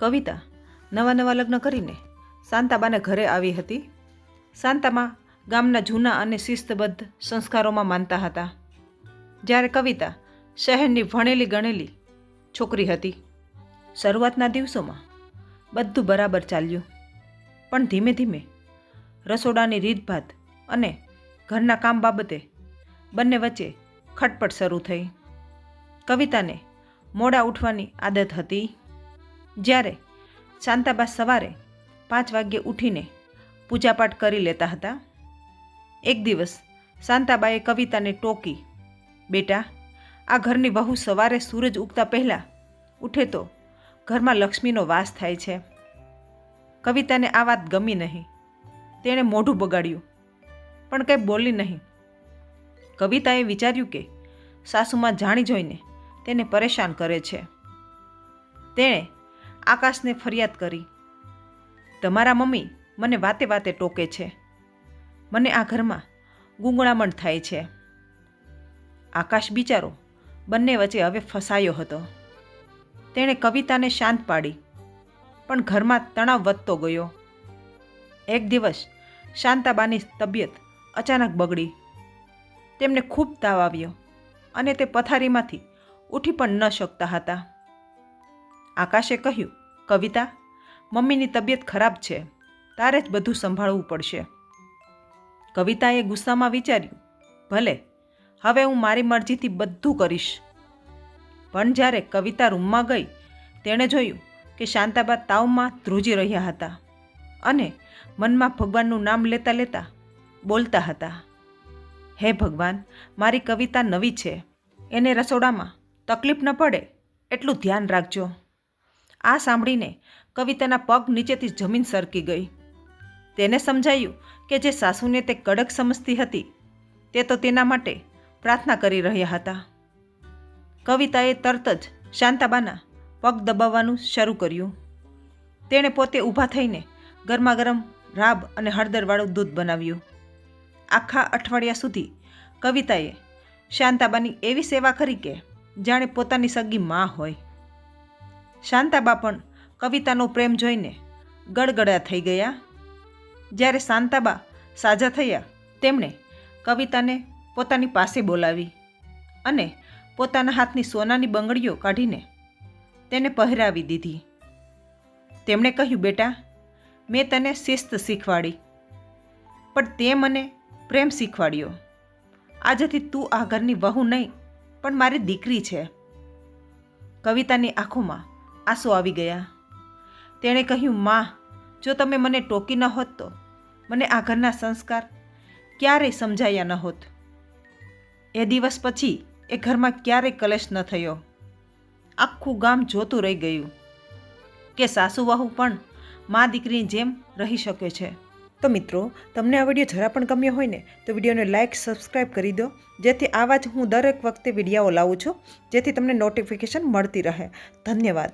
કવિતા નવા નવા લગ્ન કરીને શાંતાબાને ઘરે આવી હતી. શાંતામાં ગામના જૂના અને શિસ્તબદ્ધ સંસ્કારોમાં માનતા હતા. જ્યારે કવિતા શહેરની ભણેલી ગણેલી છોકરી હતી, શરૂઆતના દિવસોમાં બધું બરાબર ચાલ્યું. પણ ધીમે ધીમે રસોડાની રીતભાત અને ઘરના કામ બાબતે બંને વચ્ચે ખટપટ શરૂ થઈ. કવિતાને મોડા ઉઠવાની આદત હતી. જ્યારે શાંતાબા સવારે પાંચ વાગ્યે ઉઠીને પૂજાપાઠ કરી લેતા હતા, એક દિવસ શાંતાબાએ કવિતાને ટોકી, બેટા, આ ઘરની વહુ સવારે સૂરજ ઉગતા પહેલાં ઉઠે તો ઘરમાં લક્ષ્મીનો વાસ થાય છે. કવિતાને આ વાત ગમી નહીં. તેણે મોઢું બગાડ્યું, પણ કંઈ બોલી નહીં. કવિતાએ વિચાર્યું કે સાસુમાં જાણી જોઈને તેને પરેશાન કરે છે. તેણે આકાશને ફરિયાદ કરી. તમારા મમ્મી મને વાતે વાતે ટોકે છે. મને આ ઘરમાં ગૂંગળામણ થાય છે. આકાશ બિચારો બંને વચ્ચે હવે ફસાયો હતો. તેણે કવિતાને શાંત પાડી, પણ ઘરમાં તણાવ વધતો ગયો. એક દિવસ શાંતાબાની તબિયત અચાનક બગડી. તેમને ખૂબ તાવ આવ્યો અને તે પથારીમાંથી ઉઠી પણ ન શકતા હતા. આકાશે કહ્યું, કવિતા, મમ્મીની તબિયત ખરાબ છે. તારે જ બધું સંભાળવું પડશે. કવિતાએ ગુસ્સામાં વિચાર્યું, ભલે, હવે હું મારી મરજીથી બધું કરીશ. પણ જ્યારે કવિતા રૂમમાં ગઈ, તેણે જોયું કે શાંતાબા તાવમાં ધ્રુજી રહ્યા હતા અને મનમાં ભગવાનનું નામ લેતા લેતા બોલતા હતા, હે ભગવાન, મારી કવિતા નવી છે. એને રસોડામાં તકલીફ ન પડે, એટલું ધ્યાન રાખજો. આ સાંભળીને કવિતાના પગ નીચેથી જમીન સરકી ગઈ. તેને સમજાયું કે જે સાસુને તે કડક સમજતી હતી, તે તો તેના માટે પ્રાર્થના કરી રહ્યા હતા. કવિતાએ તરત જ શાંતાબાના પગ દબાવવાનું શરૂ કર્યું. તેણે પોતે ઊભા થઈને ગરમાગરમ રાબ અને હળદરવાળું દૂધ બનાવ્યું. આખા અઠવાડિયા સુધી કવિતાએ શાંતાબાની એવી સેવા કરી કે જાણે પોતાની સગી મા હોય. શાંતાબા પણ કવિતાનો પ્રેમ જોઈને ગડગડા થઈ ગયા. જ્યારે શાંતાબા સાજા થયા, તેમણે કવિતાને પોતાની પાસે બોલાવી અને પોતાના હાથની સોનાની બંગડીઓ કાઢીને તેને પહેરાવી દીધી. તેમણે કહ્યું, બેટા, મેં તને શિસ્ત શીખવાડી, પણ તે મને પ્રેમ શીખવાડ્યો. આજથી તું આ ઘરની વહુ નહીં, પણ મારી દીકરી છે. કવિતાની આંખોમાં આંસુ આવી ગયા. તેણે કહ્યું, માં, જો તમે મને ટોકી ન હોત તો મને આ ઘરના સંસ્કાર ક્યારેય સમજાયા ન હોત. એ દિવસ પછી એ ઘરમાં ક્યારેય કલેશ ન થયો. આખું ગામ જોતું રહી ગયું. કે સાસુ વહુ પણ મા દીકરીની જેમ રહી શકે છે. તો મિત્રો, તમને આ વીડિયો જરા પણ ગમ્યો હોય ને, તો વિડીયોને લાઇક સબસ્ક્રાઈબ કરી દો, જેથી આવા જ હું દરેક વખતે વીડિયો લાવું છું, જેથી તમને નોટિફિકેશન મળતી રહે. ધન્યવાદ.